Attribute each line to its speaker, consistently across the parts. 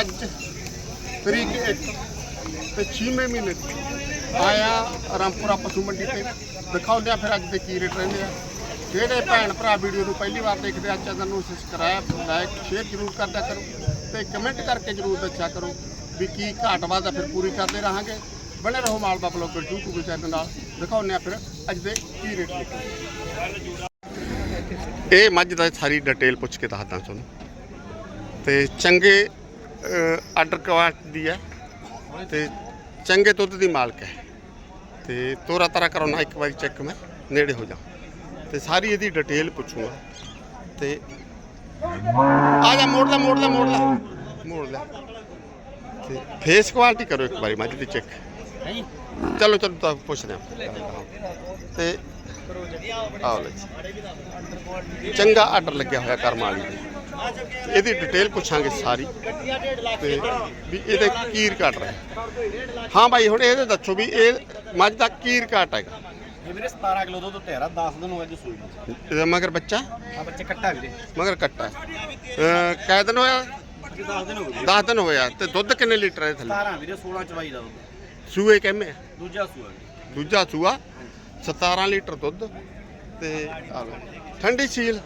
Speaker 1: ਅੱਜ ਤਰੀਕ 1 ਤੇ 6ਵੇਂ ਮਹੀਨੇ ਆਇਆ ਰਾਮਪੁਰਾ ਪਸ਼ੂ ਮੰਡੀ ਤੇ। ਦਿਖਾਉਂਦੇ ਆ ਫਿਰ ਅੱਜ ਦੇ ਕੀ ਰੇਟ ਰਹਿੰਦੇ ਆ। ਜਿਹੜੇ ਭੈਣ ਭਰਾ ਵੀਡੀਓ ਨੂੰ ਪਹਿਲੀ ਵਾਰ ਦੇਖਦੇ ਆ ਚੈਨਲ ਨੂੰ ਸਬਸਕ੍ਰਾਈਬ ਲਾਈਕ ਸ਼ੇਅਰ ਜ਼ਰੂਰ ਕਰਦਾ ਕਰੋ ਤੇ ਕਮੈਂਟ ਕਰਕੇ ਜ਼ਰੂਰ ਦੱਸਿਆ ਕਰੋ ਵੀ ਕੀ ਘਾਟ ਵਾਧਾ ਫਿਰ ਪੂਰੀ ਕਰਦੇ ਰਹਾਂਗੇ। ਬਣੇ ਰਹੋ ਮਾਲਵਾ ਬਲੌਗਰ YouTube ਚੈਨਲ ਨਾਲ। ਦਿਖਾਉਂਦੇ ਆ ਫਿਰ ਅੱਜ ਦੇ ਕੀ ਰੇਟ ਇਹ ਮੱਝ ਦਾ ਸਾਰੀ ਡਿਟੇਲ ਪੁੱਛ ਕੇ ਦੱਸਦਾ ਤੁਹਾਨੂੰ। ਤੇ ਚੰਗੇ ਆਰਡਰ ਕੁਆਲਿਟੀ ਦੀ ਹੈ ਤੇ ਚੰਗੇ ਦੁੱਧ ਦੀ ਮਾਲਕ ਹੈ। ਤੇ ਤੋਰਾ ਤਾਰਾ ਕਰਾਉਣਾ ਇੱਕ ਵਾਰੀ ਚੈੱਕ ਮੈਂ ਨੇੜੇ ਹੋ ਜਾ ਤੇ ਸਾਰੀ ਇਹਦੀ ਡਿਟੇਲ ਪੁੱਛੂਗਾ। ਤੇ ਆ ਜਾ ਮੋੜ ਲੈ ਮੋੜ ਲੈ ਮੋੜ ਲੈ ਮੋੜ ਲੈ। ਤੇ ਫੇਸ ਕੁਆਲਿਟੀ ਕਰੋ ਇੱਕ ਵਾਰੀ ਮੱਝ ਦੀ ਚੈੱਕ ਚਲੋ ਚਲੋ ਤਾਂ ਪੁੱਛਦੇ ਹਾਂ। ਤੇ ਆਓ ਲੈ। ਚੰਗਾ ਆਰਡਰ ਲੱਗਿਆ ਹੋਇਆ ਕਰਮ ਵਾਲੀ ਦੇ। ਇਹਦੀ ਡਿਟੇਲ ਪੁੱਛਾਂਗੇ ਸਾਰੀ। ਤੇ ਵੀ ਇਹਦੇ ਕੀ ਰਿਕਾਰਡ ਰਿਹਾ। ਹਾਂ ਭਾਈ ਹੁਣ ਇਹਦੇ ਦੱਸੋ ਵੀ ਇਹ ਮੱਝ ਦਾ ਕੀ ਰਿਕਾਰਡ ਹੈਗਾ।
Speaker 2: ਇਹ ਵੀਰੇ 17 ਕਿਲੋ ਦੁੱਧ ਤਿਆਰ ਆ 10 ਦਿਨ ਹੋਏ ਜੀ ਸੂਈ ਨੂੰ।
Speaker 1: ਇਹਦਾ ਮਗਰ ਬੱਚਾ?
Speaker 2: ਆ ਬੱਚੇ ਕੱਟਾ ਵੀਰੇ।
Speaker 1: ਮਗਰ ਕੱਟਾ। ਕੈ ਦਿਨ ਹੋਇਆ?
Speaker 2: ਅੱਜ 10 ਦਿਨ ਹੋ ਗਏ।
Speaker 1: 10 ਦਿਨ ਹੋਇਆ ਤੇ ਦੁੱਧ ਕਿੰਨੇ ਲੀਟਰ ਹੈ ਥੱਲੇ?
Speaker 2: 17 ਵੀਰੇ 16 ਚਵਾਈ ਦਾ ਦੁੱਧ।
Speaker 1: ਸੂਏ ਕਿੰਨੇ?
Speaker 2: ਦੂਜਾ ਸੂਆ।
Speaker 1: ਦੂਜਾ ਸੂਆ? 17 ਲੀਟਰ ਦੁੱਧ। ਤੇ ਠੰਡੀ ਸੀਲ।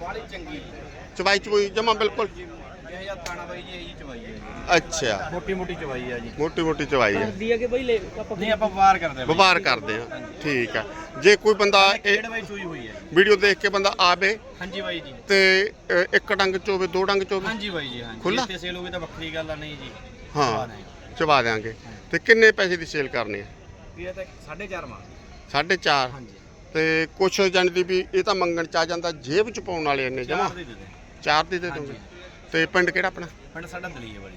Speaker 2: ਬਾਹਲੀ ਚੰਗੀ।
Speaker 1: ਚਵਾਈ ਚਵੂਈ ਜਮਾ ਬਿਲਕੁਲ।
Speaker 2: ਇਹ ਹਜ਼ਾਰ ਤਾਣਾ ਬਾਈ ਜੀ ਇਹੀ ਚਵਾਈ ਹੈ ਜੀ।
Speaker 1: ਅੱਛਾ।
Speaker 2: ਮੋਟੀ ਮੋਟੀ ਚਵਾਈ ਆ ਜੀ।
Speaker 1: ਮੋਟੀ ਮੋਟੀ ਚਵਾਈ ਹੈ।
Speaker 3: ਦੀ ਆ ਕਿ ਬਈ ਲੈ ਆਪਾਂ
Speaker 2: ਨਹੀਂ ਆਪਾਂ ਵਪਾਰ ਕਰਦੇ ਆ
Speaker 1: ਵਪਾਰ ਕਰਦੇ ਆ ਠੀਕ ਆ ਜੇ ਕੋਈ ਬੰਦਾ ਇਹ
Speaker 2: ਡੇਢ ਬਾਈ ਹੋਈ ਹੈ
Speaker 1: ਵੀਡੀਓ ਦੇਖ ਕੇ ਬੰਦਾ ਆਵੇ
Speaker 2: ਹਾਂਜੀ ਬਾਈ ਜੀ।
Speaker 1: ਤੇ ਅ, ਇੱਕ ਡੰਗ ਚੋਵੇ ਦੋ ਡੰਗ ਚੋਵੇ।
Speaker 2: ਹਾਂਜੀ ਬਾਈ ਜੀ ਹਾਂਜੀ।
Speaker 1: ਖੁੱਲ੍ਹਾ?
Speaker 2: ਤੇ ਸੇਲ ਹੋਵੇ ਤਾਂ ਵੱਖਰੀ ਗੱਲ ਆ ਨਹੀਂ ਜੀ।
Speaker 1: ਹਾਂ ਚਵਾ ਦਿਆਂਗੇ ਤੇ ਕਿੰਨੇ ਪੈਸੇ ਦੀ ਸੇਲ ਕਰਨੀ ਹੈ?
Speaker 2: ਵੀ ਇਹ ਤਾਂ 4.5 ਮਾਂ
Speaker 1: 4.5
Speaker 2: ਹਾਂਜੀ।
Speaker 1: ਤੇ ਕੁਛ ਜਾਣਦੀ ਵੀ ਇਹ ਤਾਂ ਮੰਗਣ ਚ ਆ ਜਾਂਦਾ ਜੇਬ ਚ ਪਾਉਣ ਵਾਲੇ ਇੰਨੇ ਜਮਾ
Speaker 2: ਚਾਰ ਦੇ ਦੇ ਦੇ
Speaker 1: ਚਾਰ ਦੀ ਦੇ ਦੋਗੇ ਤੇ ਪਿੰਡ ਕਿਹੜਾ ਆਪਣਾ?
Speaker 2: ਪਿੰਡ ਸਾਡਾ ਦਲੀਏ ਵਾਲੀ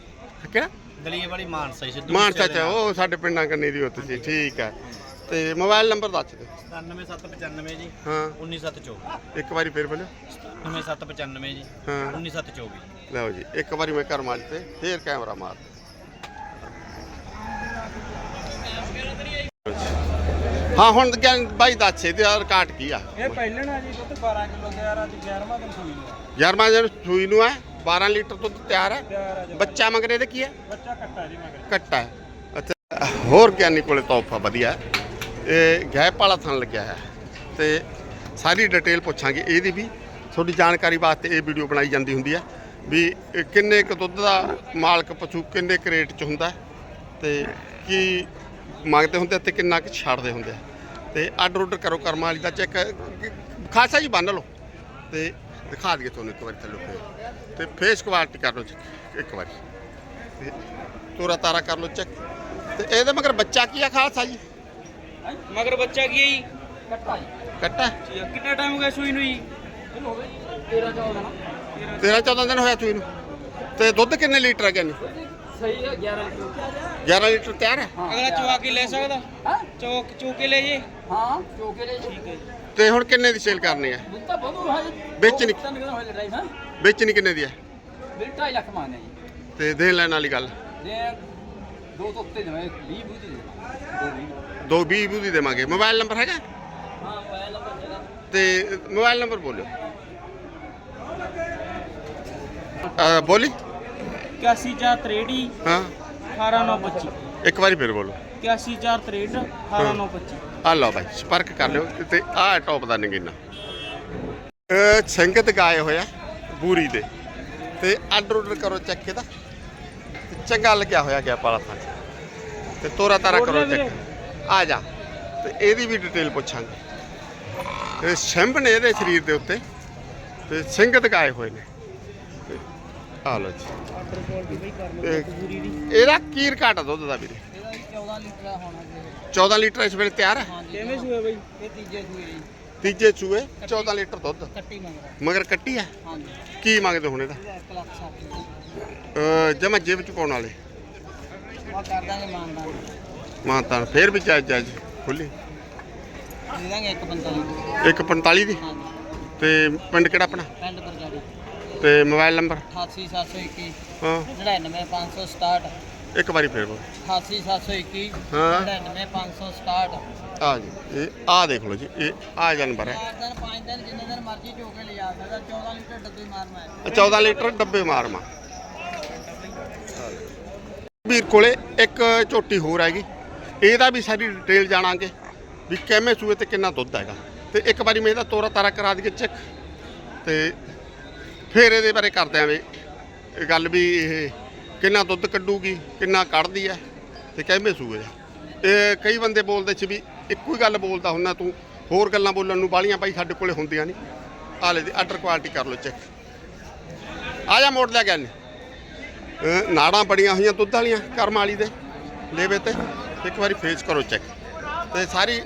Speaker 1: ਕਿਹੜਾ?
Speaker 2: ਦਲੀਏ ਵਾਲੀ ਮਾਨਸਾ ਹੀ ਸਿੱਧੂ
Speaker 1: ਮਾਨਸਾ ਚ ਉਹ ਸਾਡੇ ਪਿੰਡਾਂ ਕੰਨੀ ਦੀ ਉੱਥੇ ਸੀ ਠੀਕ ਹੈ ਤੇ ਮੋਬਾਈਲ ਨੰਬਰ ਦੱਸ ਦਿਓ।
Speaker 2: 97795 ਜੀ
Speaker 1: ਹਾਂ।
Speaker 2: 19724
Speaker 1: ਇੱਕ ਵਾਰੀ ਫੇਰ ਬੋਲਿਓ।
Speaker 2: 97795 ਜੀ
Speaker 1: ਹਾਂ।
Speaker 2: 19724
Speaker 1: ਲਓ ਜੀ ਇੱਕ ਵਾਰੀ ਮੈਂ ਘਰ ਮਾਰ ਤੇ ਫੇਰ ਕੈਮਰਾ ਮਾਰ। ਹਾਂ ਹੁਣ ਬਾਈ ਦੱਸ ਇਹਦੇ ਰਿਕਾਰਡ ਕੀ ਆ?
Speaker 3: ਇਹ ਪਹਿਲਣ ਜੀ ਦੁੱਧ 12 ਕਿਲੋ ਤਿਆਰ ਆ ਜੀ 11ਵਾਂ ਦਿਨ ਸੂਈ ਨੂੰ ਆ।
Speaker 1: ਯਾਰਵਾਂ ਦਿਨ ਸੂਈ ਨੂੰ ਹੈ 12 ਲੀਟਰ ਦੁੱਧ ਤਿਆਰ ਹੈ ਬੱਚਾ ਮਗਰ ਇਹਦੇ ਕੀ ਹੈ
Speaker 3: ਬੱਚਾ ਕੱਟਾ ਜੀ ਮਗਰ
Speaker 1: ਕੱਟਾ ਅੱਛਾ ਹੋਰ ਗਿਆਨੀ ਕੋਲੇ ਤੋਹਫਾ ਵਧੀਆ। ਇਹ ਗੈਪ ਵਾਲਾ ਥਣ ਲੱਗਿਆ ਹੈ। ਤੇ ਸਾਰੀ ਡਿਟੇਲ ਪੁੱਛਾਂਗੇ ਇਹਦੀ ਵੀ। ਤੁਹਾਡੀ ਜਾਣਕਾਰੀ ਵਾਸਤੇ ਇਹ ਵੀਡੀਓ ਬਣਾਈ ਜਾਂਦੀ ਹੁੰਦੀ ਹੈ ਵੀ ਕਿੰਨੇ ਕੁ ਦੁੱਧ ਦਾ ਮਾਲਕ ਪਸ਼ੂ ਕਿੰਨੇ ਕੁ ਰੇਟ 'ਚ ਹੁੰਦਾ ਤੇ ਕੀ ਮੰਗਦੇ ਹੁੰਦੇ ਤੇ ਕਿੰਨਾ ਕੁ ਛੱਡਦੇ ਹੁੰਦੇ ਤੇ ਆਰਡਰ ਆਰਡਰ ਕਰੋ ਕਰਮਾਂ ਵਾਲੀ ਦਾ ਚੈੱਕ। ਖਾਸਾ ਜੀ ਬੰਨ ਲਓ। ਤੇ ਦਿਖਾ ਦਈਏ ਤੁਹਾਨੂੰ ਇੱਕ ਵਾਰੀ ਥੱਲੇ ਫੇਰ ਤੇ ਫੇਸ ਕੁਆਲਿਟੀ ਕਰ ਲਓ check ਇੱਕ ਵਾਰੀ। ਤੇ ਤੋਰਾ ਤਾਰਾ ਕਰ ਲਓ ਚੈੱਕ ਤੇ ਇਹਦੇ ਮਗਰ ਬੱਚਾ ਕੀ ਆ ਖਾਲਸਾ ਜੀ?
Speaker 3: ਮਗਰ ਬੱਚਾ ਕੀ ਹੈ ਜੀ? ਕੱਟਾ
Speaker 1: ਕੱਟਾ?
Speaker 3: ਜੀ ਕਿੰਨਾ ਟਾਈਮ ਹੋ ਗਿਆ ਸੂਈ ਨੂੰ ਜੀ? 13 14 ਨਾ
Speaker 1: 13 14 ਦਿਨ। ਹੋਇਆ ਚੂਈ ਨੂੰ। ਤੇ ਦੁੱਧ ਕਿੰਨੇ ਲੀਟਰ ਹੈ ਗਿਆਨੀ
Speaker 3: ਸਹੀ ਹੈ 11 ਕਿਲੋ
Speaker 1: 11 ਲੀਟਰ ਤਿਆਰ ਹੈ
Speaker 3: ਅਗਲਾ ਚਵਾ ਕੇ ਲੈ ਸਕਦਾ?
Speaker 4: ਹਾਂ?
Speaker 3: ਚੌਕ ਚੂਕੇ ਲੈ ਜੇ?
Speaker 4: ਹਾਂ ਚੋਕੇ ਲੈ
Speaker 3: ਠੀਕ ਹੈ ਜੀ।
Speaker 1: ਤੇ ਹੁਣ ਕਿੰਨੇ ਦੀ ਸੇਲ ਕਰਨੀ ਹੈ?
Speaker 4: ਦਿੱਤਾ ਹੈ
Speaker 1: ਵਿੱਚ ਨੀ-
Speaker 4: ਤਿੰਨ ਕਿਲੋ ਹੋਏ ਡਰਾਈਵ ਹਾਂ।
Speaker 1: ਵੇਚਣੀ ਕਿੰਨੇ ਦੀ ਹੈ?
Speaker 4: ਬਿਲ 2.5 ਲੱਖ ਮੰਗਦੇ ਜੀ।
Speaker 1: ਤੇ ਦੇਣ ਲੈਣ ਵਾਲੀ ਗੱਲ?
Speaker 4: ਦੇ ਦੋ ਤੋਂ ਉੱਤੇ ਜਮੇ 20 ਬੂਤੀ ਦੇ। ਦੋ ਵੀਹ।
Speaker 1: ਦੋ 20 ਬੂਦੀ ਦੇਵਾਂਗੇ। ਮੋਬਾਈਲ ਨੰਬਰ ਹੈਗਾ?
Speaker 4: ਹਾਂ ਮੋਬਾਈਲ ਨੰਬਰ ਜਿਹੜਾ
Speaker 1: ਤੇ ਮੋਬਾਈਲ ਨੰਬਰ ਬੋਲਿਓ। ਅ, ਬੋਲੀ।
Speaker 3: 81463
Speaker 1: ਹਾਂ।
Speaker 3: 18925
Speaker 1: ਇੱਕ ਵਾਰੀ ਫਿਰ ਬੋਲੋ।
Speaker 3: 81463 18925
Speaker 1: ਆ ਲਓ ਭਾਈ ਸੰਪਰਕ ਕਰ ਲਿਓ ਤੇ ਆਹ ਟੌਪ ਦਾ ਨਗੀਨਾ। ਇਹ ਸੰਗਤ ਗਾਏ ਹੋਇਆ ਬੂਰੀ ਦੇ। ਤੇ ਆਰਡਰ ਆਰਡਰ ਕਰੋ ਚੈੱਕ ਤੇ ਚੰਗਾ ਲੱਗਿਆ ਹੋਇਆ ਗਿਆ ਪਾਲਾ ਥਾਂ ਤੇ। ਤੋਰਾ ਤਾਰਾ ਕਰੋ ਚੈੱਕ ਆ ਜਾ। ਤੇ ਇਹਦੀ ਵੀ ਡਿਟੇਲ ਪੁੱਛਾਂਗੇ। ਇਹ ਸਿੰਭ ਨੇ ਇਹਦੇ ਸਰੀਰ ਦੇ ਉੱਤੇ ਤੇ ਸੰਗਤ ਗਾਏ ਹੋਏ ਨੇ। ਆ ਲਓ ਜੀ। ਇਹਦਾ ਕੀ ਰਿਕਾਰਡ ਦੁੱਧ ਦਾ ਵੀਰੇ।
Speaker 4: ਇਹਦਾ 14 ਲੀਟਰ ਹੋਣਾ
Speaker 1: 14 ਲੀਟਰ ਇਸ ਵੇਲੇ ਤਿਆਰ ਹੈ?
Speaker 3: ਕਿਵੇਂ ਸੂਏ ਬਈ?
Speaker 4: ਇਹ ਤੀਜੇ ਸੂਏ ਜੀ।
Speaker 1: ਤੀਜੇ ਚੂਏ 14 ਲੀਟਰ ਦੁੱਧ।
Speaker 4: ਕੱਟੀ ਮੰਗਦਾ
Speaker 1: ਮਗਰ ਕੱਟੀ ਆ
Speaker 4: ਹਾਂਜੀ।
Speaker 1: ਕੀ ਮੰਗਦੇ ਹੁਣ ਇਹਦਾ?
Speaker 4: ਇਹਦਾ 1 ਲੱਖ 60
Speaker 1: ਜਮਾ ਜੇਬ ਚ ਪਾਉਣ ਵਾਲੇ?
Speaker 4: ਆ ਕਰ ਦਾਂਗੇ ਮਾਨਦਾਨ
Speaker 1: ਮਾਂ ਤਾਂ ਫੇਰ ਵੀ ਜਾਇਜ਼ ਜਾਇਜ਼ ਖੁੱਲੀ
Speaker 4: ਦੇ ਦਾਂਗੇ 145
Speaker 1: ਇੱਕ 45 ਦੀ? ਤੇ ਪਿੰਡ ਕਿਹੜਾ ਆਪਣਾ?
Speaker 4: ਪਿੰਡ ਬਰਗਾੜੀ।
Speaker 1: ਤੇ ਮੋਬਾਈਲ ਨੰਬਰ?
Speaker 4: 88721
Speaker 1: ਹਾਂ।
Speaker 4: 99567
Speaker 1: ਇੱਕ ਵਾਰੀ ਫੇਰ ਬੋਲ।
Speaker 3: 88721
Speaker 1: ਹਾਂ।
Speaker 3: 99567
Speaker 1: ਆ ਜੀ ਇਹ ਆ ਦੇਖ ਲਓ ਜੀ ਇਹ ਆ ਜਾਨਵਰ ਹੈ।
Speaker 3: ਚਾਰ ਦਿਨ ਪੰਜ ਦਿਨ ਜਿੰਨੇ ਦਿਨ ਮਰਜ਼ੀ ਚੋ ਕੇ ਲਿਜਾ ਸਕਦਾ 14 ਲੀਟਰ ਡੱਬੀ ਮਾਰਨਾ ਹੈ
Speaker 1: ਇਹ 14 ਲੀਟਰ ਡੱਬੇ ਮਾਰਮਾ ਵੀਰ ਕੋਲੇ ਇੱਕ ਝੋਟੀ ਹੋਰ ਹੈਗੀ ਇਹਦਾ ਵੀ ਸਾਰੀ ਡਿਟੇਲ ਜਾਣਾਂਗੇ ਵੀ ਕਿਵੇਂ ਸੂਏ ਤੇ ਕਿੰਨਾ ਦੁੱਧ ਹੈਗਾ। ਤੇ ਇੱਕ ਵਾਰੀ ਮੈਂ ਇਹਦਾ ਤੋਰਾ ਤਾਰਾ ਕਰਾ ਦਈਏ ਚੈੱਕ ਤੇ ਫਿਰ ਇਹਦੇ ਬਾਰੇ ਕਰਦੇ ਆਂ ਵੀ ਇਹ ਗੱਲ ਵੀ ਇਹ ਕਿੰਨਾ ਦੁੱਧ ਕੱਢੂਗੀ, ਕਿੰਨਾ ਕੱਢਦੀ ਹੈ, ਤੇ ਕਿਵੇਂ ਸੂਏ ਦਾ ਇਹ ਕਈ ਬੰਦੇ ਬੋਲਦੇ ਸੀ ਵੀ ਇੱਕੋ ਹੀ ਗੱਲ ਬੋਲਦਾ ਹੁੰਦਾ ਤੂੰ, ਹੋਰ ਗੱਲਾਂ ਬੋਲਣ ਨੂੰ ਬਾਲੀਆਂ ਭਾਈ ਸਾਡੇ ਕੋਲੇ ਹੁੰਦੀਆਂ ਨਹੀਂ। ਆਲੇ ਦੀ ਆਰਡਰ ਕੁਆਲਿਟੀ ਕਰ ਲਓ ਚੈੱਕ ਆ ਜਾ ਮੋੜ ਲੈ ਗਿਆ ਨੇ ਨਾੜਾਂ ਬੜੀਆਂ ਹੋਈਆਂ ਦੁੱਧ ਵਾਲੀਆਂ, ਕਰਮ ਵਾਲੀ ਦੇ, ਲੇਵੇ ਤੇ। ਇੱਕ ਵਾਰੀ ਫੇਸ ਕਰੋ ਚੈੱਕ ਤੇ ਸਾਰੀ,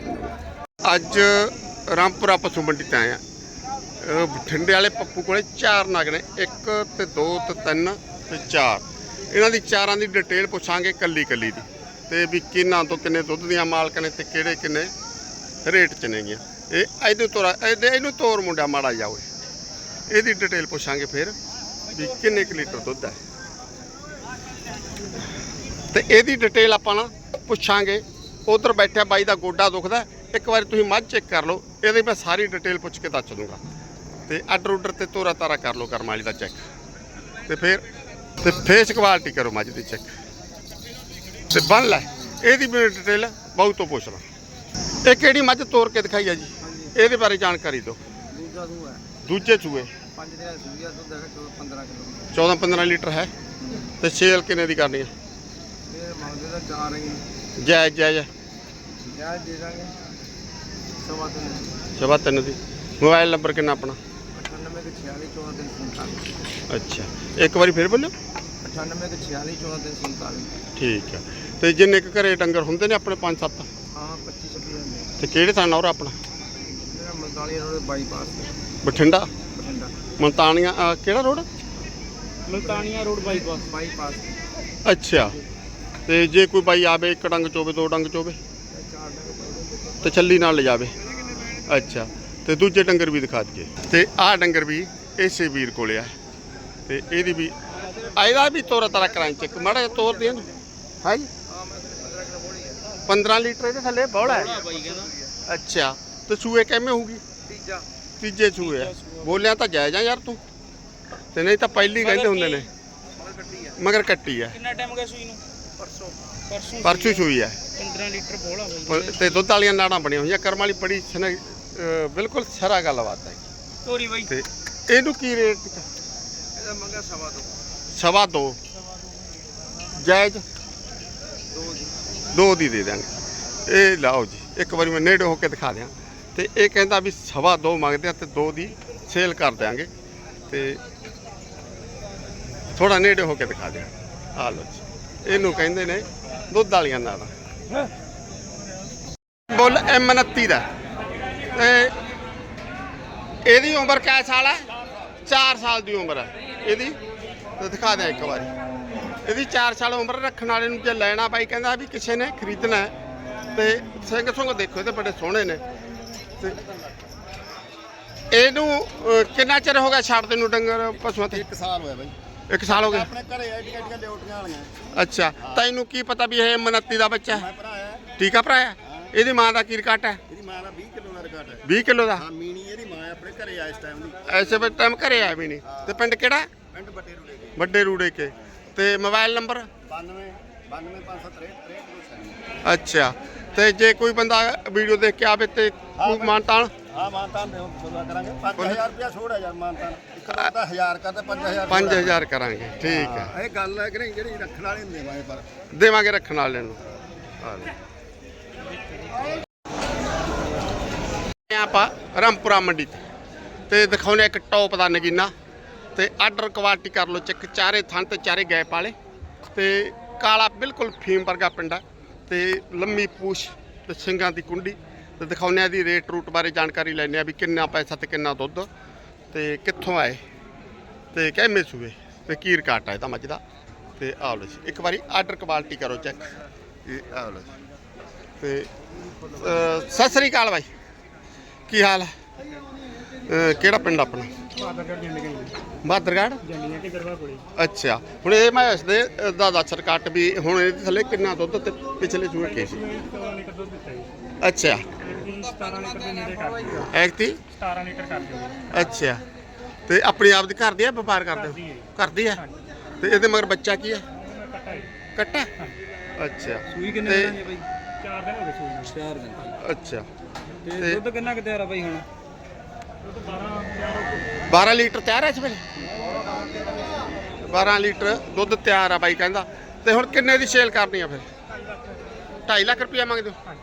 Speaker 1: ਅੱਜ ਰਾਮਪੁਰਾ ਪਸ਼ੂ ਮੰਡੀ ਤੇ ਆਏ ਆ। ਬਠਿੰਡੇ ਵਾਲੇ ਪੱਪੂ ਕੋਲੇ ਚਾਰ ਨਗ ਨੇ, ਇੱਕ ਤੇ ਦੋ ਤੇ ਤਿੰਨ ਤੇ ਚਾਰ। ਇਹਨਾਂ ਦੀ ਚਾਰਾਂ ਦੀ ਡਿਟੇਲ ਪੁੱਛਾਂਗੇ ਕੱਲੀ ਕੱਲੀ ਦੀ। ਤੇ ਵੀ ਕਿੰਨਾ ਤੋਂ ਕਿੰਨੇ ਦੁੱਧ ਦੀਆਂ ਮਾਲਕ ਨੇ ਤੇ ਕਿਹੜੇ ਕਿੰਨੇ ਰੇਟ ਚ ਨੇਗੀਆਂ ਇਹ ਇਹਨੂੰ ਤੋਰਾ ਇਹਦੇ- ਇਹਨੂੰ ਤੋਰ ਮੁੰਡਾ ਮਾੜਾ ਜਾਓ ਇਹਦੀ ਡਿਟੇਲ ਪੁੱਛਾਂਗੇ ਫਿਰ ਵੀ ਕਿੰਨੇ ਕੁ ਲੀਟਰ ਦੁੱਧ ਹੈ। ਤੇ ਇਹਦੀ ਡਿਟੇਲ ਆਪਾਂ ਨਾ ਪੁੱਛਾਂਗੇ। ਉਧਰ ਬੈਠਿਆ ਬਾਈ ਦਾ ਗੋਡਾ ਦੁਖਦਾ ਇੱਕ ਵਾਰੀ ਤੁਸੀਂ ਮੱਝ ਚੈੱਕ ਕਰ ਲਓ। ਇਹਦੀ ਮੈਂ ਸਾਰੀ ਡਿਟੇਲ ਪੁੱਛ ਕੇ ਦੱਸ ਦੂੰਗਾ। ਤੇ ਆਰਡਰ ਉਡਰ ਤੇ ਤੋਰਾ ਤਾਰਾ ਕਰ ਲਓ ਕਰਮਾਲੀ ਦਾ ਚੈੱਕ। ਤੇ ਫਿਰ ਤੇ ਫੇਸ ਕੁਆਲਿਟੀ ਕਰੋ ਮੱਝ ਦੀ ਚੈੱਕ। ਤੇ ਬਣ ਲੈ। ਇਹਦੀ ਵੀ ਡਿਟੇਲ ਬਹੁਤ ਤੋਂ ਪੁੱਛ ਲਾ। ਇਹ ਕਿਹੜੀ ਮੱਝ ਤੋਰ ਕੇ ਦਿਖਾਈ ਆ ਜੀ? ਇਹਦੇ ਬਾਰੇ ਜਾਣਕਾਰੀ ਦਿਓ।
Speaker 4: ਦੂਜਾ ਸੂ ਹੈ।
Speaker 1: ਦੂਜੇ ਚੂਏ
Speaker 4: 5 ਦਿਨਾਂ ਦੀ ਸੂਈ ਆ ਦੁੱਧ ਹੈਗਾ 15 ਕਿਲੋ।
Speaker 1: 14 15 ਲੀਟਰ ਹੈ। ਤੇ ਸੇਲ ਕਿੰਨੇ ਦੀ ਕਰਨੀ ਹੈ
Speaker 4: ਇਹ ਮੰਗਦੇ ਤਾਂ ਜਾ ਰਹੀ
Speaker 1: ਜਾਇਜ਼ ਜਾਇਜ਼
Speaker 4: ਯਾਰ ਦੇ ਦਾਂਗੇ। ਸਵਾ ਤਿੰਨ
Speaker 1: ਸਵਾ ਤਿੰਨ ਦੀ। ਮੋਬਾਈਲ ਨੰਬਰ ਕਿੰਨਾ ਆਪਣਾ?
Speaker 4: 98 ਕੇ 46 14 ਦਿਨ 47
Speaker 1: ਅੱਛਾ। ਇੱਕ ਵਾਰੀ ਫਿਰ ਬੋਲਿਓ।
Speaker 4: 98 ਕੇ 46 14 ਦਿਨ 47
Speaker 1: ਠੀਕ ਹੈ ਤੇ ਜਿੰਨੇ ਕੁ ਘਰੇ ਡੰਗਰ ਹੁੰਦੇ ਨੇ ਆਪਣੇ 5-7
Speaker 4: ਹਾਂ 25 26 ਦਿਨ
Speaker 1: ਤੇ ਕਿਹੜੇ ਥਾਂ ਨੌਰ ਆਪਣਾ?
Speaker 4: ਮੇਰਾ ਰੋਡ ਬਾਈਪਾਸ ਤੇ।
Speaker 1: ਬਠਿੰਡਾ?
Speaker 4: ਬਠਿੰਡਾ।
Speaker 1: ਮਲਤਾਨੀਆਂ ਅਹ ਕਿਹੜਾ road?
Speaker 3: Multania road bypass.
Speaker 4: Bypass.
Speaker 1: ਅੱਛਾ। ਤੇ ਜੇ ਕੋਈ ਬਾਈ ਆਵੇ ਇੱਕ ਡੰਗ ਚੋਵੇ ਦੋ ਡੰਗ ਚੋਵੇ?
Speaker 4: ਚਾਰ
Speaker 1: ਤੇ ਛੱਲੀ ਨਾਲ ਲਿਜਾਵੇ ਅੱਛਾ। ਤੇ ਦੂਜੇ ਡੰਗਰ ਵੀ ਦਿਖਾ ਦਈਏ। ਤੇ ਆਹ ਡੰਗਰ ਵੀ ਇਸੇ ਵੀਰ ਕੋਲੇ ਆ। ਤੇ ਇਹਦੀ ਵੀ ਇਹਦਾ ਵੀ ਤੋਰਾ ਤਾਰਾ ਕਰਾਂ ਚੈੱਕ ਮਾੜਾ ਜਿਹਾ ਤੋਰ ਦੇ ਇਹਨੂੰ ਹਾਂ ਜੀ।
Speaker 4: ਹਾਂ ਮੈਂ 15 ਕਿਲੋ ਬੋਲੀ ਹੈ
Speaker 1: 15 ਲੀਟਰ ਇਹਦੇ ਥੱਲੇ ਬੌਲਾ ਹੈ।
Speaker 3: ਬਾਈ ਕਹਿੰਦਾ।
Speaker 1: ਅੱਛਾ ਤੇ ਸੂਏ ਕਿਵੇਂ ਹੋਊਗੀ?
Speaker 4: ਤੀਜਾ।
Speaker 1: ਤੀਜੇ ਸੂਏ ਆ। ਬੋਲਿਆ ਤਾਂ ਜਾਇਜ਼ ਆ ਯਾਰ ਤੂੰ। ਤੇ ਨਹੀਂ ਤਾਂ ਪਹਿਲੀ ਕਹਿੰਦੇ ਹੁੰਦੇ ਨੇ।
Speaker 4: ਮਗਰ ਕੱਟੀ ਹੈ
Speaker 1: ਆ।
Speaker 3: ਕਿੰਨਾ ਟਾਈਮ ਹੋ ਗਿਆ ਸੂਈ ਨੂੰ?
Speaker 4: ਪਰਸੋਂ।
Speaker 3: ਪਰਸੋਂ
Speaker 1: ਪਰਚੂ ਸੂਈ ਆ।
Speaker 3: 15 ਲੀਟਰ ਬੋਲਾ ਬਾਈ
Speaker 1: ਪਰ- ਤੇ ਦੁੱਧ ਵਾਲੀਆਂ ਨਾੜਾਂ ਬਣੀਆਂ ਹੋਈਆਂ। ਕਰਮ ਵਾਲੀ ਬੜੀ ਸਨ ਅਹ ਬਿਲਕੁਲ ਸਰਾ ਗੱਲਬਾਤ ਹੈ।
Speaker 3: ਤੋਰੀ ਬਾਈ।
Speaker 1: ਤੇ ਇਹਨੂੰ ਕੀ ਰੇਟ
Speaker 4: ਇਹਦਾ ਮੰਗਾ ਸਵਾ ਦੋ।
Speaker 1: ਸਵਾ ਦੋ। ਜਾਇਜ਼?
Speaker 4: ਦੋ ਦੀ
Speaker 1: ਦੋ ਦੀ ਦੇ ਦਾਂਗੇ ਇਹ ਲਾਓ ਜੀ ਇੱਕ ਵਾਰੀ ਮੈਂ ਨੇੜੇ ਹੋ ਕੇ ਦਿਖਾ ਦਿਆਂ। ਤੇ ਇਹ ਕਹਿੰਦਾ ਵੀ ਸਵਾ ਦੋ ਮੰਗਦੇ ਆ ਤੇ ਦੋ ਦੀ ਸੇਲ ਕਰ ਦਿਆਂਗੇ। ਤੇ ਥੋੜਾ ਨੇੜੇ ਹੋ ਕੇ ਦਿਖਾ ਦਿਆਂ। ਆ ਲਓ ਜੀ। ਇਹਨੂੰ ਕਹਿੰਦੇ ਨੇ ਦੁੱਧ ਵਾਲੀਆਂ ਨਾੜਾਂ। ਬੁੱਲ M29 ਦਾ। ਤੇ ਇਹਦੀ ਉਮਰ ਕਿੰਨਾ ਸਾਲ ਹੈ? 4 ਸਾਲ ਦੀ ਉਮਰ ਹੈ ਇਹਦੀ। ਤੇ ਦਿਖਾ ਦਿਆਂ ਇੱਕ ਵਾਰੀ। ਇਹਦੀ 4 ਸਾਲ ਉਮਰ ਰੱਖਣ ਵਾਲੇ ਨੂੰ ਜੇ ਲੈਣਾ ਬਾਈ ਕਹਿੰਦਾ ਵੀ ਕਿਸੇ ਨੇ ਖਰੀਦਣਾ ਤੇ ਸਿੰਘ ਸੁੰਗ ਦੇਖੋ ਇਹਦੇ ਬੜੇ ਸੋਹਣੇ ਨੇ। ਤੇ ਇਹਨੂੰ ਕਿੰਨਾ ਚਿਰ ਹੋ ਗਿਆ ਛੱਡਦੇ ਨੂੰ ਡੰਗਰ ਪਸ਼ੂਆਂ ਤੇ?
Speaker 5: ਇੱਕ ਸਾਲ ਹੋਇਆ ਬਾਈ।
Speaker 1: ਇੱਕ ਸਾਲ ਹੋ ਗਿਆ
Speaker 5: ਆਪਣੇ ਘਰੇ ਐਡੀਆਂ ਐਡੀਆਂ ਲਿਓਟੀਆਂ ਵਾਲੀਆਂ
Speaker 1: ਅੱਛਾ ਤੈਨੂੰ ਕੀ ਪਤਾ ਵੀ ਇਹ ਮਨੱਤੀ ਦਾ ਬੱਚਾ ਹੈ?
Speaker 5: ਹੈ।
Speaker 1: ਟੀਕਾ ਭਰਾਇਆ ਇਹਦੀ ਮਾਂ ਦਾ ਕੀ ਰਿਕਾਰਡ ਹੈ?
Speaker 5: ਇਹਦੀ ਮਾਂ ਦਾ 20 ਕਿਲੋ ਦਾ ਰਿਕਾਰਡ ਹੈ।
Speaker 1: 20 ਕਿਲੋ ਦਾ?
Speaker 5: ਹਾਂ ਮੀਣੀ ਇਹਦੀ ਮਾਂ ਆਪਣੇ ਘਰੇ ਆ ਇਸ ਟਾਈਮ ਦੀ
Speaker 1: ਐਸੇ ਵਿੱਚ ਟਾਈਮ ਘਰੇ ਆਇਆ ਵੀ ਨਹੀਂ। ਤੇ ਪਿੰਡ ਕਿਹੜਾ?
Speaker 5: ਪਿੰਡ ਵੱਡੇ ਰੂੜੇ ਦੇ
Speaker 1: ਵੱਡੇ ਰੂੜੇ ਕੇ। ਤੇ ਮੋਬਾਈਲ ਨੰਬਰ?
Speaker 5: 92 92563
Speaker 1: ਅੱਛਾ। ਤੇ ਜੇ ਕੋਈ ਬੰਦਾ ਵੀਡੀਓ ਦੇਖ ਕੇ ਆਵੇ ਤੇ ਮਾਨਤਾਨ?
Speaker 5: ਹਾਂ ਮਾਨਤਾਨ ਦੇ ਬੋਲਾ ਕਰਾਂਗੇ। 5000 ਰੁਪਇਆ ਛੋੜ ਹੈ ਯਾਰ ਮਾਨਤਾਨ। ਇੱਕ ਲੋਕ ਦਾ 1000 ਕਰਦਾ 5000
Speaker 1: 5000 ਕਰਾਂਗੇ। ਠੀਕ ਹੈ।
Speaker 5: ਇਹ ਗੱਲ ਹੈ ਕਿ ਨਹੀਂ ਜਿਹੜੀ ਰੱਖਣ ਵਾਲੇ ਹੁੰਦੇ ਵਾਏ ਪਰ।
Speaker 1: ਦੇਵਾਂਗੇ ਰੱਖਣ ਵਾਲਿਆਂ ਨੂੰ। ਆਪਾਂ ਰਾਮਪੁਰਾ ਮੰਡੀ ਤੇ। ਤੇ ਦਿਖਾਉਣੇ ਇੱਕ ਟੌਪ ਦਾ ਨਗੀਨਾ। ਤੇ ਆਰਡਰ ਕੁਆਲਿਟੀ ਕਰ ਲਓ ਚੈੱਕ ਚਾਰੇ ਥਣ ਤੇ ਚਾਰੇ ਗੈਪ ਵਾਲੇ। ਤੇ ਕਾਲਾ ਬਿਲਕੁਲ ਫੀਮ ਵਰਗਾ ਪਿੰਡਾ ਤੇ ਲੰਮੀ ਪੂਛ ਤੇ ਸਿੰਘਾਂ ਦੀ ਕੁੰਡੀ। ਤੇ ਦਿਖਾਉਣੇ ਆ ਦੀ ਰੇਟ ਰੂਟ ਬਾਰੇ ਜਾਣਕਾਰੀ ਲੈਣੇ ਆ ਵੀ ਕਿੰਨਾ ਪੈਸਾ ਤੇ ਕਿੰਨਾ ਦੁੱਧ। ਤੇ ਕਿੱਥੋਂ ਆਏ? ਤੇ ਕਿਵੇਂ ਸੂਏ? ਤੇ ਕੀ ਰਿਕਾਰਡ ਆ ਇਹਦਾ ਮੱਝ ਦਾ? ਤੇ ਆਹ ਲਓ ਜੀ, ਇੱਕ ਵਾਰੀ ਆਰਡਰ ਕੁਆਲਿਟੀ ਕਰੋ ਚੈੱਕ ਇਹ ਆਹ ਲਓ ਤੇ ਸਤਿ ਸ੍ਰੀ ਅਕਾਲ ਬਾਈ। ਕੀ ਹਾਲ ਹੈ? ਅਹ ਕਿਹੜਾ ਪਿੰਡ ਆਪਣਾ?
Speaker 3: ਬਾਦਰਗੜ ਜੰਡੀਆਂ
Speaker 1: ਬਾਦਰਗੜ
Speaker 3: ਜੰਡੀਆਂ ਤੇ ਗਰਵਾ ਕੋਲੇ
Speaker 1: ਅੱਛਾ। ਹੁਣ ਇਹ ਮੈਂ ਇਸ ਦੇ ਅਹ, ਦਾ ਕੱਟ ਵੀ ਹੁਣ ਇਹਦੇ ਥੱਲੇ ਕਿੰਨਾ ਦੁੱਧ ਤੇ ਪਿਛਲੇ ਸੂਏ ਕੇ ਸੀ?
Speaker 3: 14 ਲੀਟਰ ਦੁੱਧ ਦਿੱਤਾ ਜੀ।
Speaker 1: ਅੱਛਾ।
Speaker 3: ਇਹ 17 ਲੀਟਰ ਦੇ ਨੇੜੇ ਕਰ ਦਿਓ
Speaker 1: ਐਕਤੀ
Speaker 3: 17 ਲੀਟਰ ਕਰ ਦਿਓ
Speaker 1: ਅੱਛਾ। ਤੇ ਆਪਣੀ ਆਪ ਦੀ ਘਰ ਦੀ ਹੈ ਵਪਾਰ ਕਰਦੇ
Speaker 3: ਦੀ
Speaker 1: ਹੋ। ਕਰਦੀ ਹੈ? ਤੇ ਇਹਦੇ ਮਗਰ ਬੱਚਾ ਕੀ ਹੈ?
Speaker 3: ਕੱਟਾ
Speaker 1: ਅੱਛਾ।
Speaker 4: ਸੂਈ ਕਿੰਨੇ ਦਿਨਾਂ ਦੀ ਬਾਈ?
Speaker 3: 4 ਦਿਨ ਹੋ ਗਏ ਸੂਈ ਨੂੰ।
Speaker 1: ਅੱਛਾ।
Speaker 4: ਤੇ ਦੁੱਧ ਕਿੰਨਾ ਕੁ ਤਿਆਰ ਆ ਬਾਈ ਹੁਣ?
Speaker 3: ਦੁੱਧ 12 ਤਿਆਰ
Speaker 1: 12 ਲੀਟਰ ਤਿਆਰ ਹੈ ਇਸ ਵੇਲੇ? 12 ਲੀਟਰ ਦੁੱਧ ਤਿਆਰ ਆ ਬਾਈ ਕਹਿੰਦਾ। ਤੇ ਹੁਣ ਕਿੰਨੇ ਦੀ ਸੇਲ ਕਰਨੀ ਆ ਫਿਰ? 2.5 ਲੱਖ ਰੁਪਇਆ ਮੰਗਦੇ ਹੋ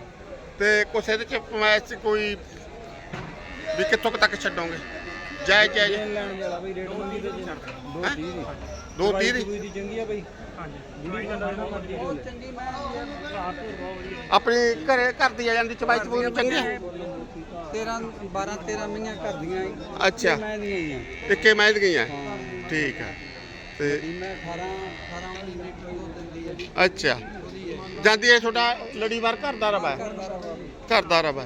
Speaker 1: ਤੇ ਕੁਛ ਇਹਦੇ ਚ ਮੈਚ ਕੋਈ ਵੀ ਕਿੱਥੋਂ ਤੱਕ ਛੱਡੋਗੇ? ਜਾਇਜ਼ ਜਾਇਜ਼
Speaker 4: ਲੈਣ ਵਾਲਾ ਬਾਈ ਰੇਟ ਮੰਗੀ ਤੇ
Speaker 1: ਹੈਂ?
Speaker 4: 230 ਦੀ।
Speaker 1: ਦੋ ਦੀ?
Speaker 4: ਦੀ ਚੰਗੀ ਆ ਬਾਈ।
Speaker 3: ਮੈਂ
Speaker 1: ਆਪਣੀ ਘਰੇ ਘਰ ਦੀ ਆ ਜਾਂਦੀ ਚਵਾਈ ਚਬੂਈ ਚੰਗੀ? ਆ?
Speaker 4: 13 12 13 ਮਹੀਆਂ ਘਰ ਦੀਆਂ।
Speaker 1: ਅੱਛਾ।
Speaker 4: ਮੈਂ ਦੀਆਂ ਹੀ ਆ।
Speaker 1: ਇੱਕੇ ਮੈਚ ਗਈਆਂ
Speaker 4: ਹਾਂ।
Speaker 1: ਠੀਕ ਆ। ਤੇ
Speaker 4: ਮੈਂ 18 18 ਮਹੀਨੇ ਦੁੱਧ ਦਿੰਦੀ ਆ ਜੀ।
Speaker 1: ਅੱਛਾ। ਜਾਂਦੀ ਹੈ ਤੁਹਾਡਾ ਲੜੀਵਾਰ ਘਰ ਦਾ ਰਵਾ? ਘਰ ਦਾ ਰਵਾ।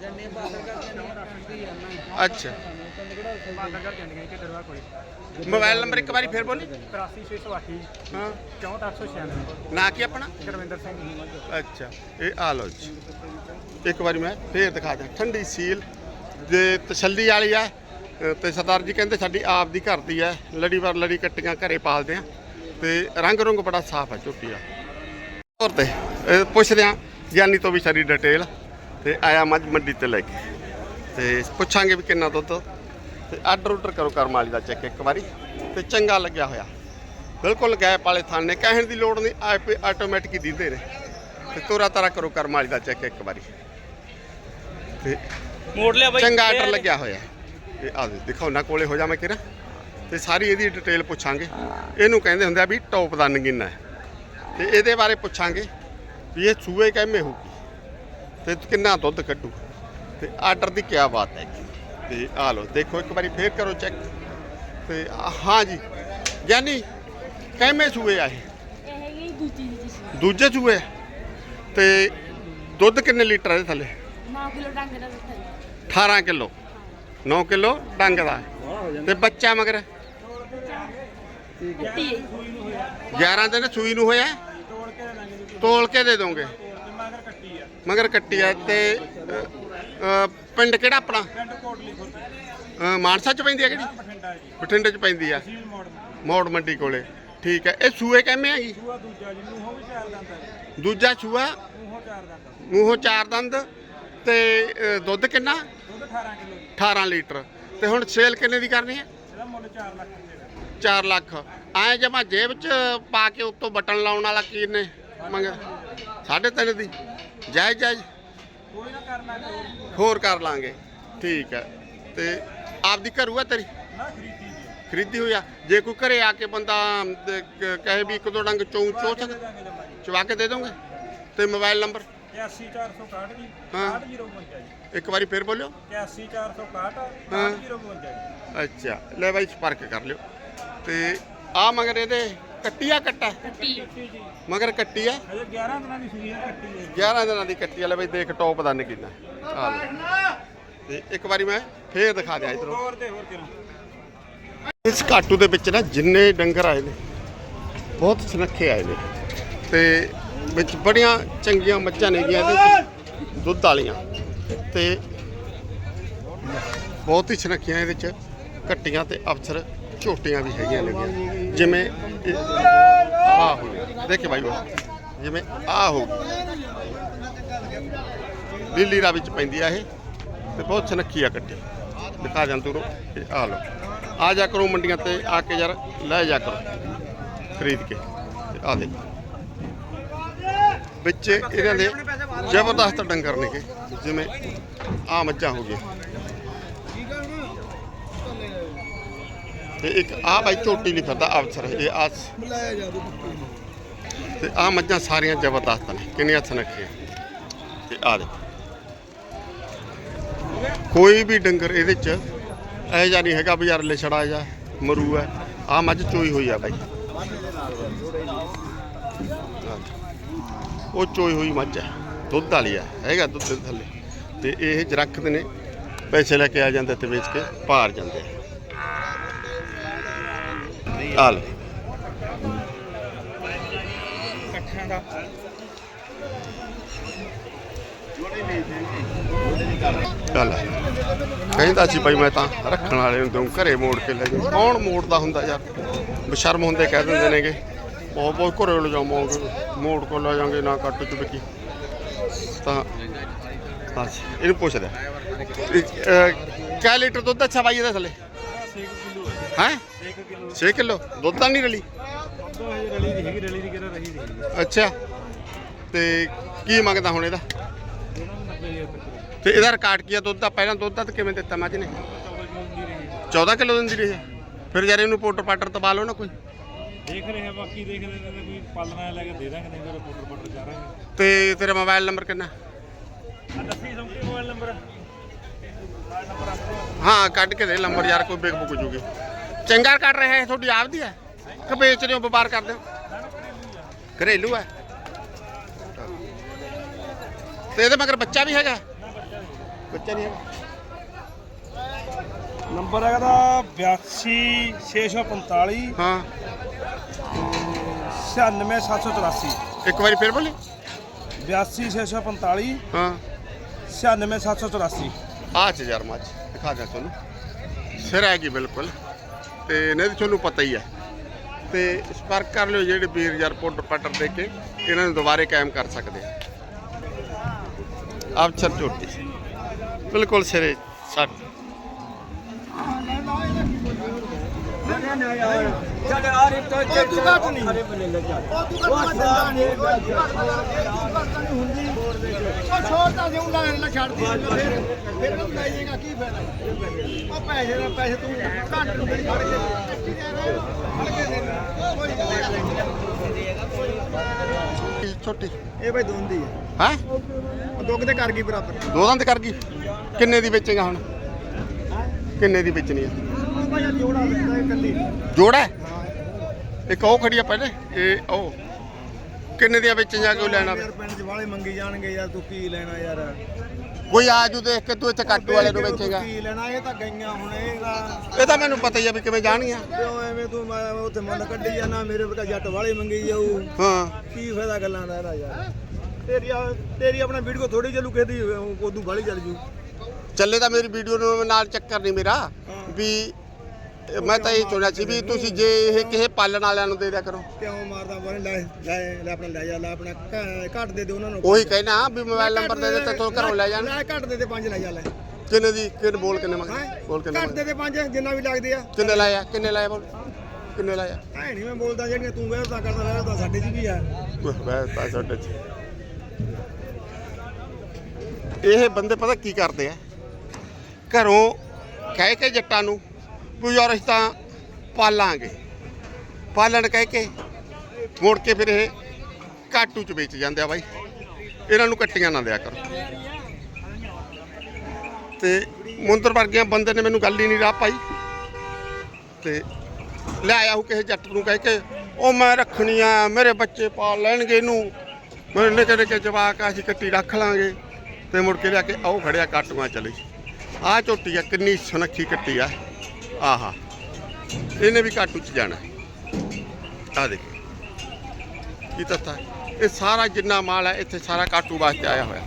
Speaker 4: ਜੰਨੇ ਬਾਹਰ ਮੈਂ।
Speaker 1: ਅੱਛਾ।
Speaker 3: ਕੋਲੇ
Speaker 1: ਮੋਬਾਈਲ ਨੰਬਰ ਇੱਕ ਵਾਰੀ ਫੇਰ ਬੋਲੀ।
Speaker 3: 83608
Speaker 1: ਹਾਂ।
Speaker 3: 64896
Speaker 1: ਨਾ ਕੀ ਆਪਣਾ?
Speaker 3: ਗੁਰਵਿੰਦਰ ਸਿੰਘ
Speaker 1: ਅੱਛਾ ਇਹ ਆ ਲਓ ਜੀ। ਇੱਕ ਵਾਰੀ ਮੈਂ ਫੇਰ ਦਿਖਾ ਦਿਆਂ। ਠੰਡੀ ਸੀਲ ਜੇ ਤਸੱਲੀ ਵਾਲੀ ਆ। ਤੇ ਸਰਦਾਰ ਜੀ ਕਹਿੰਦੇ ਸਾਡੀ ਆਪ ਦੀ ਘਰ ਦੀ ਆ। ਲੜੀ ਵਾਰ ਲੜੀ ਕੱਟੀਆਂ ਘਰੇ ਪਾਲਦੇ ਆ। ਤੇ ਰੰਗ ਰੁੰਗ ਬੜਾ ਸਾਫ਼ ਆ ਝੋਟੀ ਦਾ। ਤੌਰ ਤੇ ਇਹ ਪੁੱਛਦੇ ਆ ਗਿਆਨੀ ਤੋਂ ਵੀ ਸਾਰੀ ਡਿਟੇਲ। ਤੇ ਆਇਆ ਮੱਝ ਮੰਡੀ ਤੇ ਲੈ ਕੇ। ਤੇ ਪੁੱਛਾਂਗੇ ਵੀ ਕਿੰਨਾ ਦੁੱਧ ਤੇ ਆਰਡਰ ਆਰਡਰ ਕਰੋ ਕਰਮ ਵਾਲੀ ਦਾ ਚੈੱਕ ਇੱਕ ਵਾਰੀ ਤੇ ਚੰਗਾ ਲੱਗਿਆ ਹੋਇਆ। ਬਿਲਕੁਲ ਗੈਪ ਵਾਲੇ ਥਾਨੇ ਕਹਿਣ ਦੀ ਲੋੜ ਨਹੀਂ ਆਪੇ ਆਟੋਮੈਟਿਕ ਹੀ ਦਿੰਦੇ ਨੇ। ਤੇ ਤੋਰਾ ਤਾਰਾ ਕਰੋ ਕਰਮ ਵਾਲੀ ਦਾ ਚੈੱਕ ਇੱਕ ਵਾਰੀ। ਤੇ
Speaker 3: ਮੋੜ ਲਿਆ
Speaker 1: ਚੰਗਾ ਆਰਡਰ ਲੱਗਿਆ ਹੋਇਆ। ਇਹ ਆ ਦੇ ਦਿਖਾਉਣਾ ਕੋਲੇ ਹੋ ਜਾ ਮੈਂ ਕਿਰਾ ਤੇ ਸਾਰੀ ਇਹਦੀ ਡਿਟੇਲ ਪੁੱਛਾਂਗੇ। ਇਹਨੂੰ ਕਹਿੰਦੇ ਹੁੰਦੇ ਆ ਵੀ ਟੌਪ ਦਾ ਨਗੀਨਾ ਹੈ। ਤੇ ਇਹਦੇ ਬਾਰੇ ਪੁੱਛਾਂਗੇ ਵੀ ਇਹ ਸੂਏ ਕਿਵੇਂ ਹੋਊਗੀ। ਤੇ ਕਿੰਨਾ ਦੁੱਧ ਕੱਢੂ। ਤੇ ਆਰਡਰ ਦੀ ਕੀ ਬਾਤ ਹੈ। ਤੇ ਆ ਲਓ ਦੇਖੋ ਇੱਕ ਵਾਰੀ ਫੇਰ ਕਰੋ ਚੈੱਕ ਤੇ ਆ- ਹਾਂ ਜੀ ਗਿਆਨੀ ਕਿਵੇਂ ਸੂਏ ਆ ਇਹ?
Speaker 6: ਇਹ ਹੈਗੀ ਦੂਜੀ ਦੀ
Speaker 1: ਸੂਏ ਤੇ ਦੁੱਧ ਕਿੰਨੇ ਲੀਟਰ ਹੈ ਇਹਦੇ ਥੱਲੇ?
Speaker 6: 9 ਕਿਲੋ ਡੰਗ ਦਾ ਜੀ।
Speaker 1: 18 ਕਿਲੋ। 9 ਕਿਲੋ ਡੰਗ ਦਾ। ਤੇ ਬੱਚਾ ਮਗਰ?
Speaker 6: ਕੱਟੀ ਹੈ ਜੀ।
Speaker 1: 11 ਦਿਨ ਸੂਈ ਨੂੰ ਹੋਇਆ? ਤੋਲ ਕੇ ਦੇ ਦੋਗੇ। ਮਗਰ ਕੱਟੀ ਆ। ਤੇ ਅ, ਅ, ਪਿੰਡ ਕਿਹੜਾ ਆਪਣਾ? ਅ, ਮਾਨਸਾ ਚ ਪੈਂਦੀ ਆ ਕਿਹੜੀ ਬਠਿੰਡੇ ਚ ਪੈਂਦੀ ਆ। ਮੋੜ ਮੰਡੀ। ਕੋਲੇ। ਠੀਕ ਹੈ ਇਹ ਸੂਏ ਕਿਵੇਂ ਹੈਗੀ ਦੂਜਾ ਸੂਆ? ਮੂੰਹੋਂ ਚਾਰ ਦੰਦ ਤੇ ਅ, ਦੁੱਧ ਕਿੰਨਾ? 18 ਲੀਟਰ। ਤੇ ਹੁਣ ਸੇਲ ਕਿੰਨੇ ਦੀ ਕਰਨੀ ਹੈ 4 ਲੱਖ। ਐ ਜਮਾ ਜੇਬ ਚ ਪਾ ਕੇ ਉੱਤੋਂ ਬਟਨ ਲਾਉਣ ਵਾਲਾ ਕੀ ਨੇ? ਮੰਗ ਸਾਢੇ ਤਿੰਨ ਦੀ। ਜਾਇਜ਼ ਜਾਇਜ਼। ਹੋਰ। ਕਰ ਲਾਂਗੇ। ਠੀਕ ਹੈ। ਤੇ ਆਪਦੀ ਘਰੂ ਆ ਤੇਰੀ? ਖਰੀਦੀ ਹੋਈ ਆ। ਜੇ ਕੋਈ ਘਰੇ ਆ ਕੇ ਬੰਦਾ ਕਹੇ ਵੀ ਇੱਕ ਦੋ ਡੰਗ ਚੋਂ ਚੋ ਸਕਦਾ ਚਵਾ ਕੇ ਦੇ ਦੋਗੇ? ਤੇ ਮੋਬਾਈਲ ਨੰਬਰ?
Speaker 3: 81461 ਜੀ।
Speaker 1: ਹਾਂ।
Speaker 3: 6052 ਜੀ।
Speaker 1: ਇੱਕ ਵਾਰੀ ਫੇਰ ਬੋਲਿਓ।
Speaker 3: 81461
Speaker 1: ਹਾਂ।
Speaker 3: 6052 ਜੀ।
Speaker 1: ਅੱਛਾ। ਲੈ ਬਾਈ ਸੰਪਰਕ ਕਰ ਲਿਓ। ਤੇ ਆ ਮਗਰ ਇਹਦੇ ਕੱਟੀ ਆ ਕੱਟਾ?
Speaker 6: ਕੱਟੀ।
Speaker 1: ਮਗਰ ਕੱਟੀ ਆ?
Speaker 3: ਅਜੇ 11 ਦਿਨਾਂ ਦੀ ਸੂਈ ਹੈ ਕੱਟੀ ਹੈ
Speaker 1: 11 ਦਿਨਾਂ ਦੀ ਕੱਟੀ ਵਾਲੇ ਬਈ ਦੇਖ ਟੌਪ ਦਾ ਨਗੀਨਾ ਆ ਤੇ ਇੱਕ ਵਾਰੀ ਮੈਂ ਫੇਰ ਦਿਖਾ ਦਿਆਂ ਇਧਰੋਂ।
Speaker 3: ਹੋਰ ਤੇ ਹੋਰ ਕਿਰਾਂ
Speaker 1: ਇਸ ਘਾਟੂ ਦੇ ਵਿੱਚ ਨਾ ਜਿੰਨੇ ਡੰਗਰ ਆਏ ਨੇ ਬਹੁਤ ਸੁਨੱਖੇ ਆਏ ਨੇ। ਤੇ ਵਿੱਚ ਬੜੀਆਂ ਚੰਗੀਆਂ ਮੱਝਾਂ ਨੇਗੀਆਂ ਇਹਦੇ ਵਿੱਚ ਦੁੱਧ ਵਾਲੀਆਂ। ਤੇ ਬਹੁਤ ਹੀ ਸੁਨੱਖੀਆਂ ਇਹਦੇ ਚ ਕੱਟੀਆਂ ਤੇ ਅਫਸਰ ਝੋਟੀਆਂ ਵੀ ਹੈਗੀਆਂ ਨੇ ਜਿਵੇਂ ਆਹੋ। ਦੇਖੇ ਬਾਈ ਜਿਵੇਂ ਆਹ। ਹੋ ਲੀਲੀ ਦਾ ਵਿੱਚ ਪੈਂਦੀ ਆ ਇਹ। ਤੇ ਬਹੁਤ ਸੁਨੱਖੀ ਆ ਕੱਟੀ ਦਿਖਾ ਜਾਂ ਤੂੰ ਇਹ ਆ ਲਓ। ਆ ਜਾ ਕਰੋ ਮੰਡੀਆਂ ਤੇ ਆ ਕੇ ਯਾਰ ਲੈ ਜਾ ਕਰੋ। ਖਰੀਦ ਕੇ। ਆ ਦੇ ਵਿੱਚ ਇਹਨਾਂ ਦੇ ਜ਼ਬਰਦਸਤ ਡੰਗਰ ਨੇਗੇ ਜਿਵੇਂ ਆ ਮੱਝਾਂ ਹੋ ਗਈਆਂ। ਤੇ ਇੱਕ ਆ ਬਾਈ ਝੋਟੀ ਨਹੀਂ ਫਿਰਦਾ ਅਫਸਰ ਇਹ ਆ ਤੇ ਆ ਮੱਝਾਂ ਸਾਰੀਆਂ ਜ਼ਬਰਦਸਤ ਨੇ, ਕਿੰਨੀਆਂ ਸਨਖੀਆਂ ਤੇ ਆ ਦੇ ਕੋਈ ਵੀ ਡੰਗਰ ਇਹਦੇ ਚ ਇਹ ਜਾਂ ਨਹੀਂ ਹੈਗਾ ਵੀ ਯਾਰ ਲਿਛੜਾ ਜਾਂ ਮਰੂ ਹੈ। ਆ ਮੱਝ ਚੋਈ ਹੋਈ ਆ ਬਾਈ। ਉਹ ਚੋਈ ਹੋਈ ਮੱਝ ਹੈ ਦੁੱਧ ਵਾਲੀ ਆ, ਹੈਗਾ ਦੁੱਧ ਦੇ ਥੱਲੇ। ਤੇ ਇਹ ਜਰਖਤ ਨੇ, ਪੈਸੇ ਲੈ ਕੇ ਆ ਜਾਂਦੇ ਤੇ ਵੇਚ ਕੇ ਭਾਰ ਜਾਂਦੇ ਆ ਲੈ ਚੱਲ। ਕਹਿੰਦਾ ਸੀ ਭਾਈ ਮੈਂ ਤਾਂ ਰੱਖਣ ਵਾਲੇ ਨੂੰ ਦਊਂ ਘਰੇ ਮੋੜ ਕੇ ਲੈ ਜਾਊਂ ਕੌਣ ਮੋੜਦਾ ਹੁੰਦਾ ਯਾਰ? ਬਸ਼ਰਮ ਹੁੰਦੇ ਕਹਿ ਦਿੰਦੇ ਨੇਗੇ। ਬਹੁਤ ਬਹੁਤ ਘਰੇ ਲੈ ਜਾਵਾਂਗੇ ਮੋੜ ਕੋ ਲੈ ਜਾਵਾਂਗੇ ਨਾ ਕੱਟ ਚ ਤਾਂ ਬਸ, ਇਹਨੂੰ ਪੁੱਛਦਾ ਕਿਆ ਲੀਟਰ ਦੁੱਧ ਅੱਛਾ ਬਾਈ ਇਹਦਾ ਥੱਲੇ? 6 ਕਿਲੋ ਹੈ? 6 ਕਿਲੋ? ਦੁੱਧ ਤਾਂ ਨਹੀਂ ਰਲੀ?
Speaker 3: ਰਲੀ ਦੀ ਹੈਗੀ ਰਲੀ ਦੀ ਕਿਹੜਾ ਰਹੀ ਦੀ
Speaker 1: ਅੱਛਾ। ਤੇ ਕੀ ਮੰਗਦਾ ਹੁਣ ਇਹਦਾ? ਤੇ ਇਹਦਾ ਰਿਕਾਰਡ ਕੀ ਆ? ਦੁੱਧ ਦਾ ਪਹਿਲਾਂ ਦੁੱਧ ਦਾ ਕਿਵੇਂ ਦਿੱਤਾ ਮੱਝ ਨੇ? 14 ਕਿਲੋ ਦਿੰਦੀ ਰਹੀ ਫਿਰ ਯਾਰ ਇਹਨੂੰ ਪੋਟਰ ਪਾਟਰ ਤਪਾ ਲਓ ਨਾ ਕੋਈ।
Speaker 3: ਦੇਖ ਰਹੇ ਹਾਂ ਬਾਕੀ ਦੇਖ ਰਹੇ ਨੇ ਕੋਈ ਪਾਲਣਾ ਲੈ ਕੇ ਦੇ ਦਾਂਗੇ ਨਹੀਂ ਫਿਰ ਪੁੱਟਰ ਪੁੱਟਰ ਚਾਰਾਂਗੇ
Speaker 1: ਤੇ ਤੇਰਾ ਮੋਬਾਈਲ ਨੰਬਰ ਕਿੰਨਾ?
Speaker 3: ਆ ਦੱਸੀ ਸੰਕੀ ਮੋਬਾਈਲ ਨੰਬਰ
Speaker 1: ਹਾਂ ਕੱਢ ਕੇ ਦੇ ਨੰਬਰ ਯਾਰ ਕੋਈ ਬਿਕ ਬੁਕ ਜੂਗੀ। ਚੰਗਾ ਕੱਢ ਰਿਹਾ ਹੈ ਤੁਹਾਡੀ ਆਪਦੀ ਹੈ। ਕਿ ਵੇਚ ਰਹੇ ਹੋ ਵਪਾਰ ਕਰਦੇ ਹੋ? ਘਰੇਲੂ ਹੈ। ਤੇ ਇਹਦੇ ਮਗਰ ਬੱਚਾ ਵੀ ਹੈਗਾ? ਬੱਚਾ ਨਹੀਂ ਹੈਗਾ?
Speaker 3: ਨੰਬਰ ਹੈਗਾ ਦਾ 82 645
Speaker 1: ਹਾਂ।
Speaker 3: 96784
Speaker 1: ਇੱਕ ਵਾਰੀ ਫਿਰ ਬੋਲੇ।
Speaker 3: 82 645
Speaker 1: ਹਾਂ।
Speaker 3: 96784
Speaker 1: ਆ ਚ ਯਾਰ ਮੱਝ ਦਿਖਾ ਦਿਆਂ ਤੁਹਾਨੂੰ। ਸਿਰ ਹੈਗੀ ਬਿਲਕੁਲ। ਤੇ ਨਹੀਂ ਤਾਂ ਤੁਹਾਨੂੰ ਪਤਾ ਹੀ ਹੈ ਤੇ ਸੰਪਰਕ ਕਰ ਲਿਓ ਜਿਹੜੇ ਵੀਰ ਯਾਰ ਪੁੱਟ ਪਟਰ ਦੇ ਕੇ, ਇਹਨਾਂ ਨੂੰ ਦੁਬਾਰੇ ਕਾਇਮ ਕਰ ਸਕਦੇ ਆ। ਆਪ ਝੋਟੀ। ਬਿਲਕੁਲ ਸਿਰੇ ਸੱਟ।
Speaker 5: ਉਹ ਛੋੜਦਾ ਸੀ ਲੈਣ ਨਾ ਛੱਡ ਦੇ। ਫਿਰ ਫਿਰ ਇਹਨੂੰ ਲੈ ਜਾਏਗਾ। ਫਾਇਦਾ ਉਹ ਪੈਸੇ ਦਾ ਪੈਸੇ ਤੂੰ ਘੱਟ ਨੂੰ ਫੜ ਕੇ ਫੜ ਕੇ ਦੇ ਕੋਈ
Speaker 1: ਛੋਟੀ।
Speaker 5: ਇਹ ਭਾਈ ਦੋਂਦੀ ਹੈ।
Speaker 1: ਹੈ?
Speaker 5: ਉਹ ਦੁੱਗ ਤੇ ਕਰ ਗਈ ਬਰਾਬਰ।
Speaker 1: ਦੋ ਦੰਦ ਕਰ ਗਈ? ਕਿੰਨੇ ਦੀ ਵੇਚੇਗਾ ਹੁਣ? ਕਿੰਨੇ ਦੀ ਵੇਚਣੀ ਹੈ?
Speaker 5: ਉਹ ਭਾਈ ਜੋੜਾ
Speaker 1: ਹੈ? ਇੱਕ ਉਹ ਖੜੀ ਆ ਪਹਿਲੇ ਇਹ ਉਹ। ਕਿੰਨੇ ਦੀਆਂ ਵੇਚਣ ਜਾ ਕੇ ਉਹ ਲੈਣਾ?
Speaker 5: ਯਾਰ ਪਿੰਡ 'ਚ ਵਾਲੇ ਮੰਗੀ ਜਾਣਗੇ ਯਾਰ ਤੂੰ ਕੀ ਲੈਣਾ ਯਾਰ?
Speaker 1: ਕੋਈ ਆਜੂ ਦੇਖ ਕੇ ਤੂੰ ਇੱਥੇ ਕਾਟੂ ਵਾਲੇ ਨੂੰ ਵੇਚੇਗਾ।
Speaker 5: ਕੀ ਲੈਣਾ ਇਹ ਤਾਂ ਗਈਆਂ ਹੁਣ ਇਹਦਾ
Speaker 1: ਇਹ ਤਾਂ ਮੈਨੂੰ ਪਤਾ ਹੀ ਆ ਵੀ ਕਿਵੇਂ ਜਾਣਗੀਆਂ
Speaker 5: ਕਿਉਂ ਐਵੇਂ ਤੂੰ ਮੈਂ ਉੱਥੇ ਮੁੱਲ ਕੱਢੀ ਜਾਣਾ ਮੇਰੇ ਵਰਗਾ ਜੱਟ ਵਾਲੇ ਮੰਗੀ ਜਾਊ।
Speaker 1: ਹਾਂ।
Speaker 5: ਕੀ ਫਾਇਦਾ ਗੱਲਾਂ ਦਾ ਇਹਦਾ ਯਾਰ? ਤੇਰੀ ਆ- ਤੇਰੀ ਆਪਣਾ ਵੀਡੀਓ ਥੋੜੀ ਚੱਲੂ ਕਿਹਦੀ ਉਦੋਂ ਬਾਲੀ ਚੱਲ ਜੂ।
Speaker 1: ਚੱਲੇ ਤਾਂ ਮੇਰੀ ਵੀਡੀਓ ਨੂੰ ਨਾਲ ਚੱਕਰ ਨਹੀਂ ਮੇਰਾ ਵੀ ਮੈਂ ਤਾਂ ਇਹ ਚਾਹੁੰਦਾ ਸੀ ਵੀ ਤੁਸੀਂ ਜੇ ਇਹ ਕਿਸੇ ਪਾਲਣ ਵਾਲਿਆਂ ਨੂੰ ਦੇ ਦਿਆ ਕਰੋ।
Speaker 5: ਕਿਉਂ ਮਾਰਦਾ ਬੋਲੇ ਲੈ ਲੈ ਲੈ ਆਪਣਾ ਲੈ ਜਾ ਲੈ ਆਪਣਾ ਘ- ਘੱਟ ਦੇ ਦੇ ਉਹਨਾਂ ਨੂੰ।
Speaker 1: ਉਹੀ ਕਹਿਣਾ ਵੀ ਮੋਬਾਈਲ ਨੰਬਰ ਦੇ ਦੇ ਤੇ ਤੂੰ ਘਰੋਂ ਲੈ ਜਾਣ।
Speaker 5: ਲੈ ਘੱਟ ਦੇ ਦੇ ਪੰਜ ਲੈ ਜਾ ਲੈ।
Speaker 1: ਕਿੰਨੇ ਦੀ ਕਿੰਨੇ ਬੋਲ ਕਿੰਨੇ ਮੰਗ? ਬੋਲ ਕਿੰਨੇ
Speaker 5: ਘੱਟ
Speaker 1: ਮੰਗ
Speaker 5: ਦੇ ਦੇ ਪੰਜ ਜਿੰਨਾ ਵੀ ਲੱਗਦੇ ਆ।
Speaker 1: ਕਿੰਨੇ ਲਾਇਆ ਕਿੰਨੇ ਲਾਇਆ ਬੋਲ? ਕਿੰਨੇ ਲਾਇਆ?
Speaker 5: ਐ ਨਹੀਂ ਮੈਂ ਬੋਲਦਾ ਜਿਹੜੀਆਂ ਤੂੰ ਵਹਿਰਦਾ ਕਰਦਾ ਵਹਿਰਦਾ ਸਾਡੇ 'ਚ ਵੀ ਆ।
Speaker 1: ਬਸ ਤਾਂ ਸਾਡੇ ਚ। ਇਹ ਬੰਦੇ ਪਤਾ ਕੀ ਕਰਦੇ ਆ? ਘਰੋਂ ਕਹਿ ਕੇ ਜੱਟਾਂ ਨੂੰ ਵੀ ਅਸੀਂ ਤਾਂ ਪਾਲਾਂਗੇ। ਪਾਲਣ ਕਹਿ ਕੇ ਮੁੜ ਕੇ ਫਿਰ ਇਹ ਕਾਟੂ ਚ ਵੇਚ ਜਾਂਦੇ ਆ ਬਾਈ। ਇਹਨਾਂ ਨੂੰ ਕੱਟੀਆਂ ਨਾ ਦਿਆ ਕਰੋ। ਤੇ ਮੁੰਦਰ ਵਰਗਿਆਂ ਬੰਦੇ ਨੇ ਮੈਨੂੰ ਗੱਲ ਹੀ ਨਹੀਂ ਰਾਹ ਪਾਈ। ਤੇ ਲੈ ਆਇਆ ਕਿਸੇ ਜੱਟ ਨੂੰ ਕਹਿ ਕੇ, ਉਹ ਮੈਂ ਰੱਖਣੀ ਆ, ਮੇਰੇ ਬੱਚੇ ਪਾਲ ਲੈਣਗੇ ਇਹਨੂੰ। ਮੇਰੇ ਨਿੱਕੇ ਨਿੱਕੇ ਜਵਾਕ ਅਸੀਂ ਕੱਟੀ ਰੱਖ ਲਾਂਗੇ। ਤੇ ਮੁੜ ਕੇ ਲਿਆ ਕੇ ਆਓ ਖੜਿਆ ਕਾਟੂਆਂ ਚਲੇ। ਆਹ ਝੋਟੀ ਆ, ਕਿੰਨੀ ਸੁਨੱਖੀ ਕੱਟੀ ਆ। ਆਹਾ, ਇਹਨੇ ਵੀ ਕਾਟੂ ਚ ਜਾਣਾ। ਆ ਦੇਖੋ। ਕੀ ਤੱਤਾ ਇਹ ਸਾਰਾ ਜਿੰਨਾ ਮਾਲ ਹੈ ਇੱਥੇ ਸਾਰਾ ਕਾਟੂ ਵਾਸਤੇ ਆਇਆ ਹੋਇਆ।